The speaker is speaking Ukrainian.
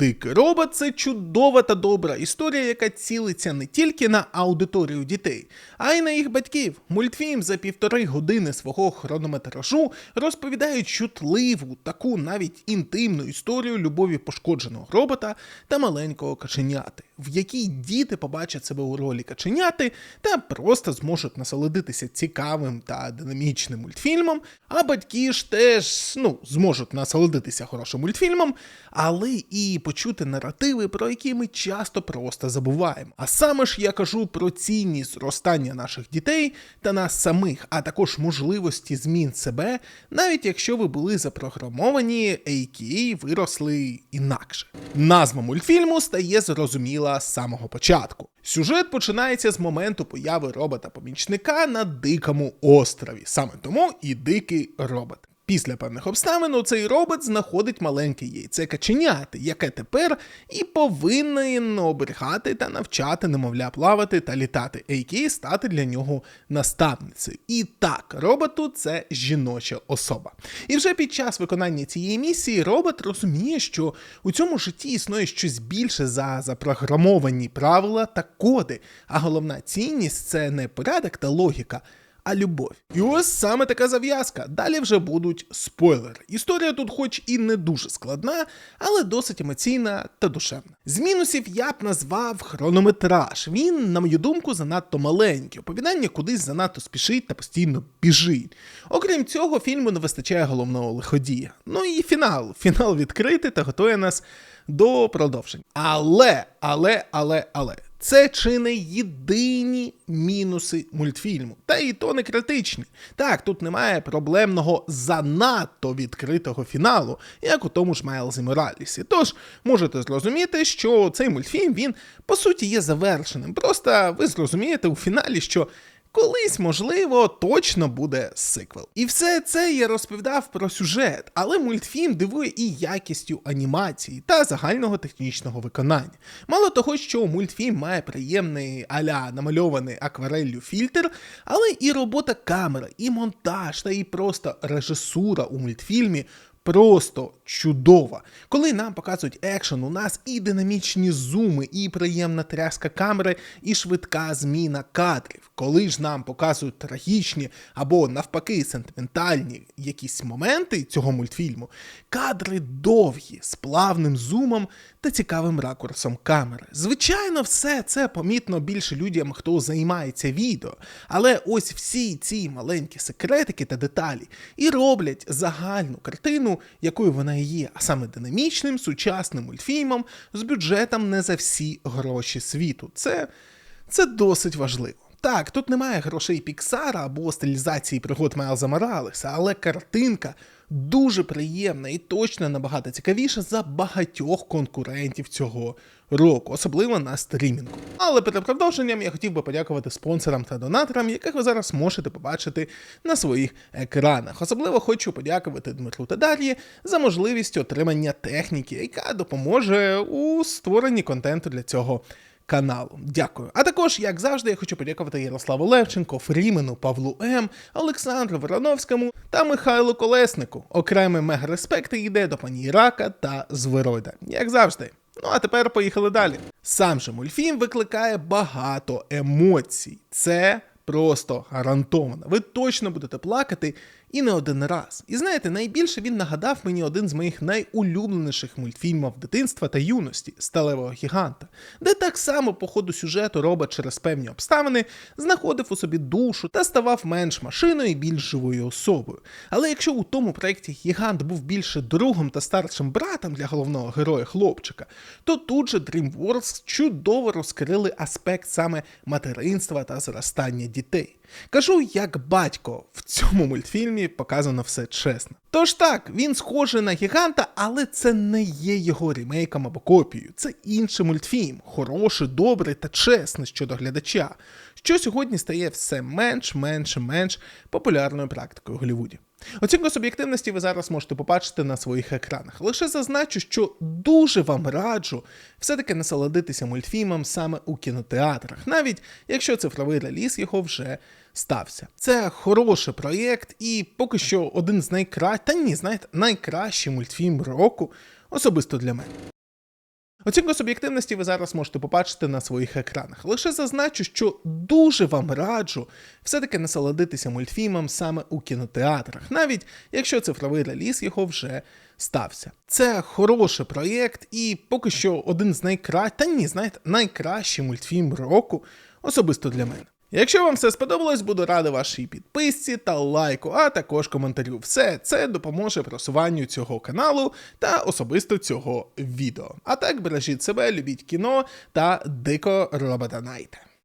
Дикий робот це чудова та добра історія, яка цілиться не тільки на аудиторію дітей, а й на їх батьків. Мультфільм за півтори години свого хронометражу розповідає чутливу, таку навіть інтимну історію любові пошкодженого робота та маленького каченяти, в якій діти побачать себе у ролі каченяти та просто зможуть насолодитися цікавим та динамічним мультфільмом. А батьки ж теж ну, зможуть насолодитися хорошим мультфільмом, але і почути наративи, про які ми часто просто забуваємо. А саме ж я кажу про цінність зростання наших дітей та нас самих, а також можливості змін себе, навіть якщо ви були запрограмовані, а.к.а. виросли інакше. Назва мультфільму стає зрозуміла з самого початку. Сюжет починається з моменту появи робота-помічника на дикому острові. Саме тому і дикий робот. Після певних обставин цей робот знаходить маленьке яйце каченяти, яке тепер і повинен оберігати та навчати немовля плавати та літати, а.к.а. стати для нього наставницею. І так, роботу це жіноча особа. І вже під час виконання цієї місії робот розуміє, що у цьому житті існує щось більше за запрограмовані правила та коди. А головна цінність це не порядок та логіка а любов. І ось саме така зав'язка. Далі вже будуть спойлери. Історія тут, хоч і не дуже складна, але досить емоційна та душевна. З мінусів я б назвав хронометраж. Він, на мою думку, занадто маленький. Оповідання кудись занадто спішить та постійно біжить. Окрім цього, фільму не вистачає головного лиходія. Ну і фінал. Фінал відкритий та готує нас до продовжень. Але, але, але, але. Це чи не єдині мінуси мультфільму, та і то не критичні. Так, тут немає проблемного занадто відкритого фіналу, як у тому ж Майлзі Моралісі. Тож можете зрозуміти, що цей мультфільм він по суті є завершеним. Просто ви зрозумієте у фіналі, що Колись, можливо, точно буде сиквел. І все це я розповідав про сюжет, але мультфільм дивує і якістю анімації та загального технічного виконання. Мало того, що мультфільм має приємний аля намальований аквареллю фільтр, але і робота камери, і монтаж, та і просто режисура у мультфільмі просто чудова. Коли нам показують екшен, у нас і динамічні зуми, і приємна тряска камери, і швидка зміна кадрів. Коли ж нам показують трагічні або навпаки сентиментальні якісь моменти цього мультфільму, кадри довгі, з плавним зумом та цікавим ракурсом камери. Звичайно, все це помітно більше людям, хто займається відео. Але ось всі ці маленькі секретики та деталі і роблять загальну картину якою вона і є, а саме динамічним сучасним мультфільмом з бюджетом не за всі гроші світу. Це, Це досить важливо. Так, тут немає грошей Піксара або стилізації пригод Майлза Моралеса, але картинка дуже приємна і точно набагато цікавіша за багатьох конкурентів цього року, особливо на стрімінгу. Але перед продовженням я хотів би подякувати спонсорам та донаторам, яких ви зараз можете побачити на своїх екранах. Особливо хочу подякувати Дмитру та Дар'ї за можливість отримання техніки, яка допоможе у створенні контенту для цього каналу. Дякую. А також, як завжди, я хочу подякувати Ярославу Левченко, Фрімену, Павлу М, Олександру Вороновському та Михайлу Колеснику. Окремий мега-респект йде до пані Ірака та Зверойда. Як завжди. Ну а тепер поїхали далі. Сам же мультфільм викликає багато емоцій. Це просто гарантовано. Ви точно будете плакати і не один раз. І знаєте, найбільше він нагадав мені один з моїх найулюбленіших мультфільмів дитинства та юності сталевого гіганта, де так само по ходу сюжету робот через певні обставини знаходив у собі душу та ставав менш машиною і більш живою особою. Але якщо у тому проєкті гігант був більше другом та старшим братом для головного героя хлопчика, то тут же DreamWorks чудово розкрили аспект саме материнства та зростання дітей. Кажу, як батько в цьому мультфільмі показано все чесно. Тож так, він схожий на гіганта, але це не є його ремейком або копією. Це інший мультфільм, хороший, добрий та чесний щодо глядача, що сьогодні стає все менш, менш, менш популярною практикою в Голлівуді. Оцінку суб'єктивності ви зараз можете побачити на своїх екранах. Лише зазначу, що дуже вам раджу все-таки насолодитися мультфільмом саме у кінотеатрах, навіть якщо цифровий реліз його вже стався. Це хороший проєкт, і поки що один з найкращих, та ні, знаєте, найкращий мультфільм року, особисто для мене. Оцінку суб'єктивності ви зараз можете побачити на своїх екранах. Лише зазначу, що дуже вам раджу все-таки насолодитися мультфільмом саме у кінотеатрах, навіть якщо цифровий реліз його вже стався. Це хороший проєкт, і поки що один з найкращих, та ні, знаєте, найкращий мультфільм року, особисто для мене. Якщо вам все сподобалось, буду радий вашій підписці та лайку, а також коментарю. Все це допоможе просуванню цього каналу та особисто цього відео. А так бережіть себе, любіть кіно та дико робота найте.